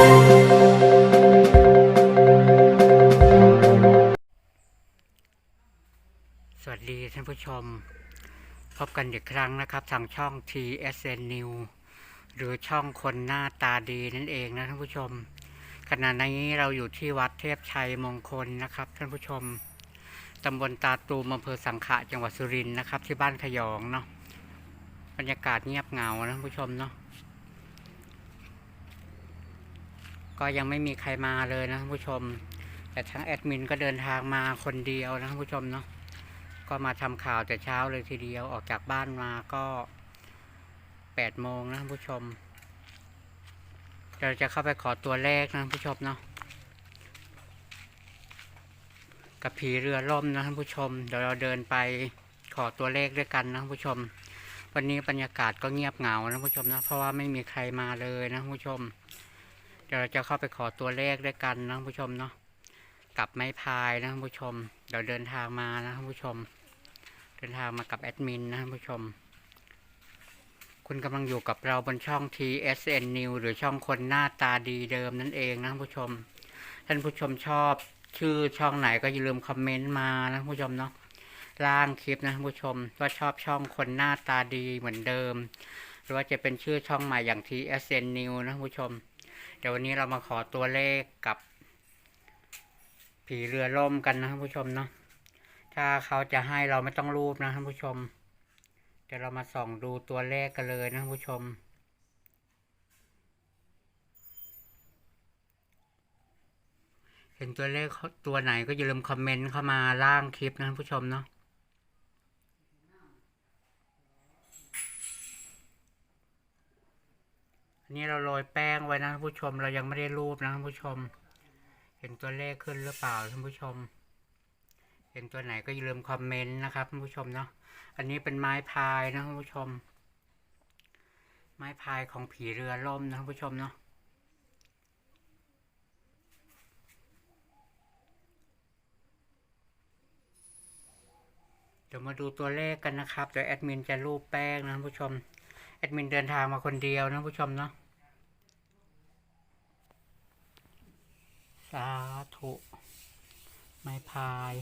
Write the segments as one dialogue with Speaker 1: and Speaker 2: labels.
Speaker 1: สวัสดีท่านผู้ชม พบกันอีกครั้งนะครับ ทางช่อง TSN New หรือช่องคนหน้าตาดีนั่นเองนะท่านผู้ชม ขณะนี้เราอยู่ที่วัดเทพชัยมงคลนะครับ ท่านผู้ชมตำบลตาตูมอำเภอสังขะจังหวัดสุรินทร์นะครับ ที่บ้านขยองเนาะบรรยากาศเงียบเหงานะท่านผู้ชมเนาะ ก็ยังไม่มีใครมาเลยนะผู้ชม แต่ทั้งแอดมินก็เดินทางมาคนเดียวนะผู้ชมเนาะก็มาทำข่าวแต่เช้าเลยทีเดียวออกจากบ้านมาก็แปดโมงนะผู้ชมเราจะเข้าไปขอตัวเลขนะผู้ชมเนาะกับผีเรือล่มนะท่านผู้ชม เดี๋ยวเราเดินไปขอตัวเลขด้วยกันนะท่านผู้ชม วันนี้บรรยากาศก็เงียบเหงานะท่านผู้ชมนะเพราะว่าไม่มีใครมาเลยนะท่านผู้ชม เดี๋ยวเราจะเข้าไปขอตัวเลขด้วยกันนะผู้ชมเนาะกับไม้พายนะผู้ชม เดี๋ยวเดินทางมานะผู้ชม เดินทางมากับแอดมินนะผู้ชม คุณกำลังอยู่กับเราบนช่อง TSN New หรือช่องคนหน้าตาดีเดิมนั่นเองนะผู้ชม ท่านผู้ชมชอบชื่อช่องไหนก็อย่าลืมคอมเมนต์มานะผู้ชมเนาะล่างคลิปนะผู้ชมว่าชอบช่องคนหน้าตาดีเหมือนเดิม หรือว่าจะเป็นชื่อช่องใหม่อย่าง TSN New นะผู้ชม เดี๋ยววันนี้เรามาขอตัวเลขกับ ผีเรือล่มกันนะท่านผู้ชมเนาะถ้าเขาจะให้เราไม่ต้องรูปนะท่านผู้ชม เดี๋ยวเรามาส่องดูตัวเลขกันเลยนะท่านผู้ชม เห็นตัวเลขตัวไหนก็อย่าลืมคอมเมนต์เข้ามาล่างคลิปนะท่านผู้ชมเนาะ อันนี้เราโรยแป้งไว้นะท่านผู้ชม เรายังไม่ได้รูปนะท่านผู้ชม เห็นตัวเลขขึ้นหรือเปล่าท่านผู้ชม เห็นตัวไหนก็อย่าลืมคอมเมนต์นะครับท่านผู้ชมเนาะ อันนี้เป็นไม้พายนะท่านผู้ชม ไม้พายของผีเรือล่มนะท่านผู้ชมเนาะเดี๋ยวมาดูตัวเลขกันนะครับ เดี๋ยวแอดมินจะรูปแป้งนะท่านผู้ชม แอดมินเดินทางมาคนเดียวนะผู้ชมเนาะสาธุไม้พาย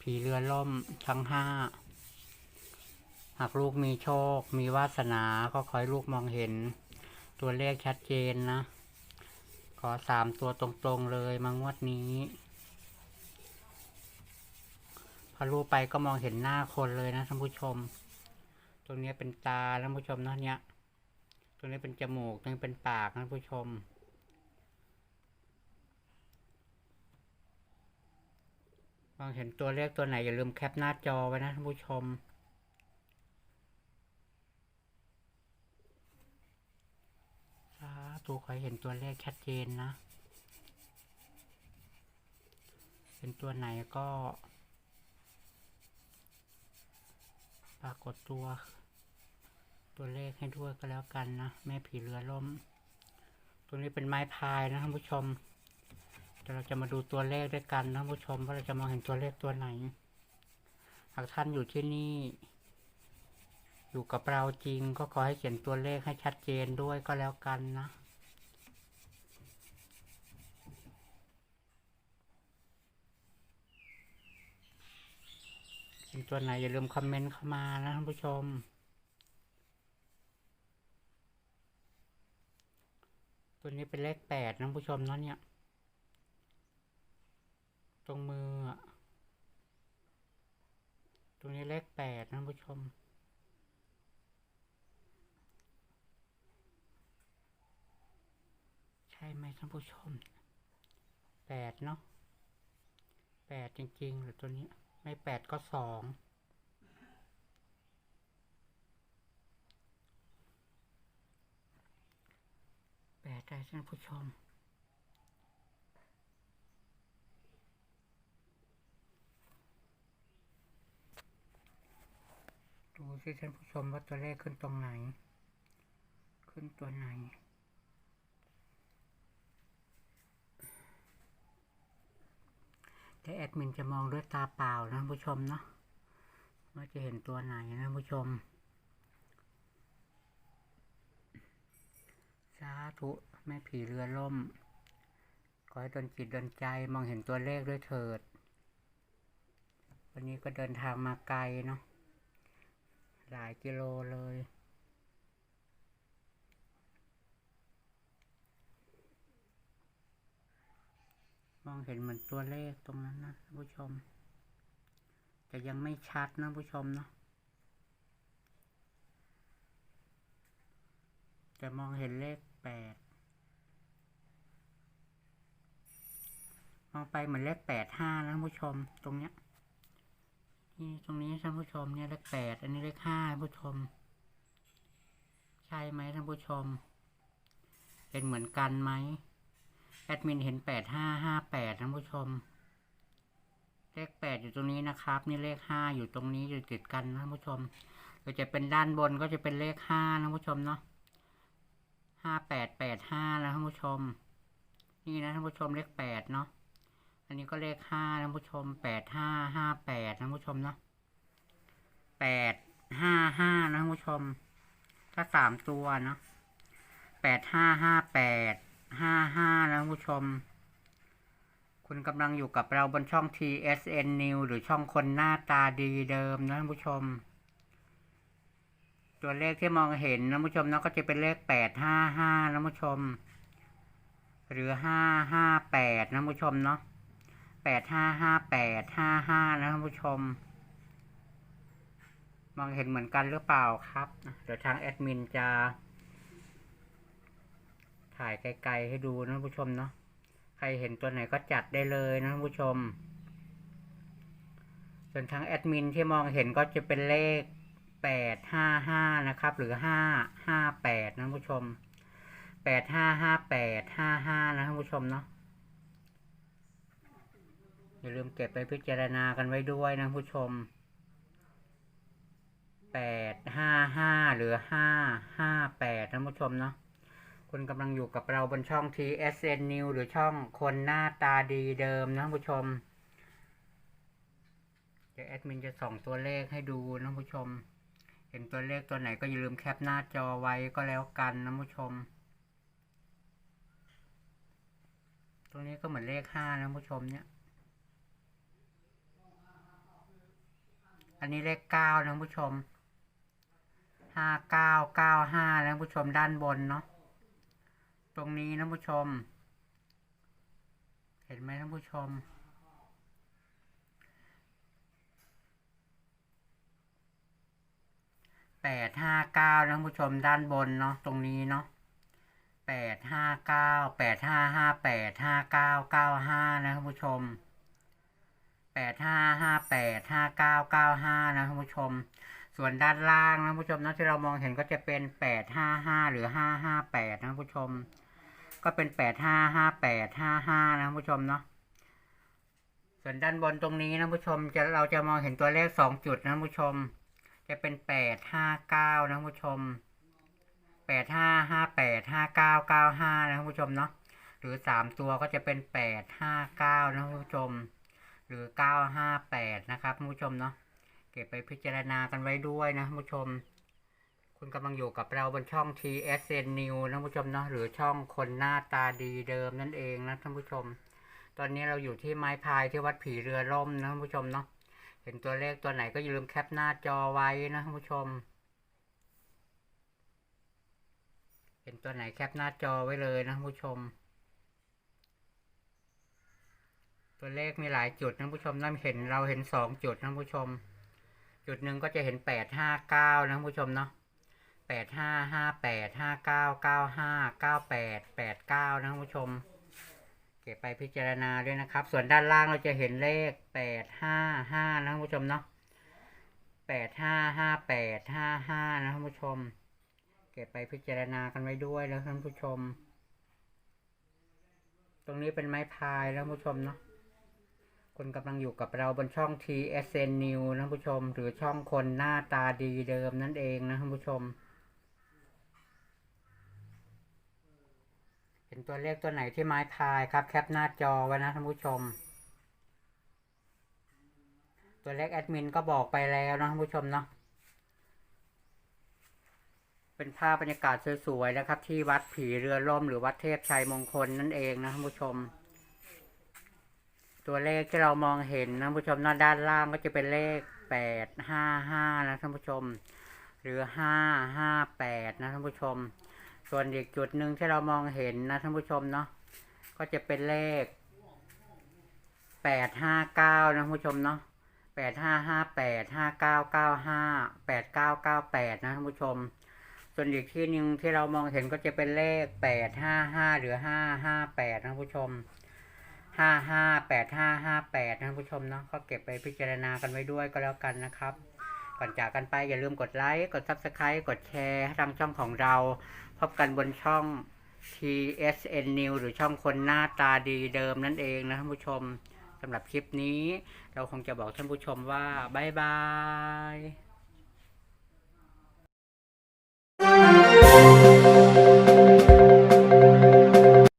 Speaker 1: ผีเรือล่มทั้งห้า หากลูกมีโชค มีวาสนาก็ขอให้ลูกมองเห็น ตัวเลขชัดเจนนะ ขอสามตัวตรงๆเลยมางวดนี้พอรูปไปก็มองเห็นหน้าคนเลยนะท่านผู้ชม ตรงนี้เป็นตาท่านผู้ชมเนาะเนี่ยตรงนี้เป็นจมูกตรงนี้เป็นปากนะท่านผู้ชม มองเห็นตัวเลขตัวไหนอย่าลืมแคปหน้าจอไว้นะท่านผู้ชมสาธุขอให้เห็นตัวเลขชัดเจนนะ เป็นตัวไหนก็ ปรากฏตัว ตัวเลขให้ด้วยก็แล้วกันนะ แม่ผีเรือล่ม ตัวนี้เป็นไม้พายนะท่านผู้ชมเดี๋ยวเราจะมาดูตัวเลขด้วยกันนะท่านผู้ชมว่าเราจะมองเห็นตัวเลขตัวไหน หากท่านอยู่ที่นี่ อยู่กับเราจริงก็ขอให้เขียนตัวเลขให้ชัดเจนด้วยก็แล้วกันนะเห็นตัวไหนอย่าลืมคอมเมนต์เข้ามานะท่านผู้ชม ตัวนี้เป็นเลขแปดนะผู้ชมเนาะเนี่ย ตรงมืออะตรงนี้เลขแปดนะผู้ชมใช่ไหมท่านผู้ชมแปดเนาะแปดจริงๆหรือตัวนี้ ไม่แปดก็สอง แปดได้ท่านผู้ชม ดูสิท่านผู้ชมว่าตัวเลขขึ้นตรงไหน ขึ้นตัวไหนแต่แอดมินจะมองด้วยตาเปล่านะผู้ชมเนาะว่าจะเห็นตัวไหนนะผู้ชมาธุแม่ผีเรือล่ม ขอให้ดนจิตดนใจมองเห็นตัวเลขด้วยเถิด วันนี้ก็เดินทางมาไกลเนาะหลายกิโลเลย มองเห็นเหมือนตัวเลขตรงนั้นนะผู้ชม แต่ยังไม่ชัดนะผู้ชมเนาะจะมองเห็นเลข แปดมองไปเหมือนเลขแปดห้านะท่านผู้ชมตรงเนี้ยนี่ตรงนี้ท่านผู้ชมเนี่ยเลขแปดอันนี้เลขห้าท่านผู้ชม ใช่ไหมท่านผู้ชม เป็นเหมือนกันไหมแอดมินเห็นแปดห้าห้าแปดท่านผู้ชม เลขแปดอยู่ตรงนี้นะครับ นี่เลขห้าอยู่ตรงนี้อยู่ติดกันนะท่านผู้ชมก็จะเป็นด้านบนก็จะเป็นเลขห้านะท่านผู้ชมเนาะ ห้าแปดแปดห้านะท่านผู้ชม นี่นะท่านผู้ชมเลขแปดเนาะอันนี้ก็เลขห้าท่านผู้ชมแปดห้าห้าแปดท่านผู้ชมเนาะแปดห้าห้านะท่านผู้ชม ถ้าสามตัวเนาะแปดห้าห้าแปดห้าห้านะท่านผู้ชม คุณกำลังอยู่กับเราบนช่อง TSN New หรือช่องคนหน้าตาดีเดิมนะท่านผู้ชม ตัวเลขที่มองเห็นนะท่าผู้ชมเนาะก็จะเป็นเลขแปดห้าห้านะผู้ชม หรือห้าห้าแปดนะผู้ชมเนาะแปดห้าห้าแปดห้าห้านะท่านผู้ชม มองเห็นเหมือนกันหรือเปล่าครับ เดี๋ยวทางแอดมินจะ ถ่ายไกลๆให้ดูนะท่านผู้ชมเนาะใครเห็นตัวไหนก็จัดได้เลยนะท่านผู้ชม ส่วนทางแอดมินที่มองเห็นก็จะเป็นเลข แปดห้าห้านะครับ หรือห้าห้าแปดนะท่านผู้ชมแปดห้าห้าแปดห้าห้านะท่านผู้ชมเนาะอย่าลืมเก็บไปพิจารณากันไว้ด้วยนะผู้ชมแปดห้าห้าหรือห้าห้าแปดนะผู้ชมเนาะคุณกำลังอยู่กับเราบนช่อง TSN New หรือช่องคนหน้าตาดีเดิมนะผู้ชมเดี๋ยวแอดมินจะส่องตัวเลขให้ดูนะผู้ชม เห็นตัวเลขตัวไหนก็อย่าลืมแคปหน้าจอไว้ก็แล้วกันนะผู้ชม ตรงนี้ก็เหมือนเลขห้านะผู้ชมเนี่ย อันนี้เลขเก้านะผู้ชมห้าเก้าเก้าห้านะผู้ชมด้านบนเนาะ ตรงนี้นะผู้ชม เห็นไหมท่านผู้ชม แปดห้าเก้านะผู้ชมด้านบนเนาะตรงนี้เนาะแปดห้าเก้าแปดห้าห้าแปดห้าเก้าเก้าห้านะท่านผู้ชมแปดห้าห้าแปดห้าเก้าเก้าห้านะท่านผู้ชม ส่วนด้านล่างนะผู้ชมนะที่เรามองเห็นก็จะเป็นแปดห้าห้าหรือห้าห้าแปดนะผู้ชม ก็เป็นแปดห้าห้าแปดห้าห้านะผู้ชมเนาะส่วนด้านบนตรงนี้นะผู้ชมจะเราจะมองเห็นตัวเลขสองจุดนะผู้ชม จะเป็นแปดห้าเก้านะผู้ชมแปดห้าห้าแปดห้าเก้าเก้าห้านะผู้ชมเนาะหรือสามตัวก็จะเป็นแปดห้าเก้านะผู้ชม หรือเก้าห้าแปดนะครับผู้ชมเนาะเก็บไปพิจารณากันไว้ด้วยนะผู้ชม คุณกำลังอยู่กับเราบนช่อง TSN New นะผู้ชมเนาะหรือช่องคนหน้าตาดีเดิมนั่นเองนะท่านผู้ชม ตอนนี้เราอยู่ที่ไม้พายที่วัดผีเรือล่มนะท่านผู้ชมเนาะ ห็นตัวเลขตัวไหนก็อย่าลืมแคปหน้าจอไว้นะท่านผู้ชม เห็นตัวไหนแคปหน้าจอไว้เลยนะท่านผู้ชม ตัวเลขมีหลายจุดนะท่านผู้ชมนั่นเห็นเราเห็นสองจุดนะท่านผู้ชม จุดหนึ่งก็จะเห็นแปดห้าเก้านะท่านผู้ชมเนาะแปดห้าห้าแปดห้าเก้าเก้าห้าเก้าแปดแปดเก้านะท่านผู้ชม ก็บไปพิจารณาด้วยนะครับ ส่วนด้านล่างเราจะเห็นเลขแปดห้าห้านะท่านผู้ชมเนาะแปดห้าห้าแปดห้าห้านะท่านผู้ชม เก็บไปพิจารณากันไว้ด้วยนะท่านผู้ชม ตรงนี้เป็นไม้พายนะท่านผู้ชมเนาะคุณกำลังอยู่กับเราบนช่อง TSN New นะท่านผู้ชม หรือช่องคนหน้าตาดีเดิมนั่นเองนะท่านผู้ชม เห็นตัวเลขตัวไหนที่ไม้พายครับ แคปหน้าจอไว้นะท่านผู้ชม ตัวเลขแอดมินก็บอกไปแล้วนะท่านผู้ชมเนาะเป็นภาพบรรยากาศสวยๆนะครับ ที่วัดผีเรือล่มหรือวัดเทพชัยมงคลนั่นเองนะท่านผู้ชม ตัวเลขที่เรามองเห็นนะท่านผู้ชมน้าด้านล่างก็จะเป็นเลขแปดห้าห้านะท่านผู้ชม หรือห้าห้าแปดนะท่านผู้ชม ส่วนอีกจุดหนึ่งที่เรามองเห็นนะท่านผู้ชมเนาะก็จะเป็นเลขแปดห้าเก้านะท่านผู้ชมเนาะแปดห้าห้าแปดห้าเก้าเก้าห้าแปดเก้าเก้าแปดนะท่านผู้ชม ส่วนอีกที่หนึ่งที่เรามองเห็นก็จะเป็นเลขแปดห้าห้าหรือห้าห้าแปดนะท่านผู้ชมห้าห้าแปดห้าห้าแปดนะท่านผู้ชมเนาะก็เก็บไปพิจารณากันไว้ด้วยก็แล้วกันนะครับ ก่อนจากกันไปอย่าลืมกดไลค์กด Subscribe กดแชร์ทางช่องของเรา พบกันบนช่อง TSN New หรือช่องคนหน้าตาดีเดิมนั่นเองนะท่านผู้ชมสำหรับคลิปนี้ เราคงจะบอกท่านผู้ชมว่า บ๊ายบาย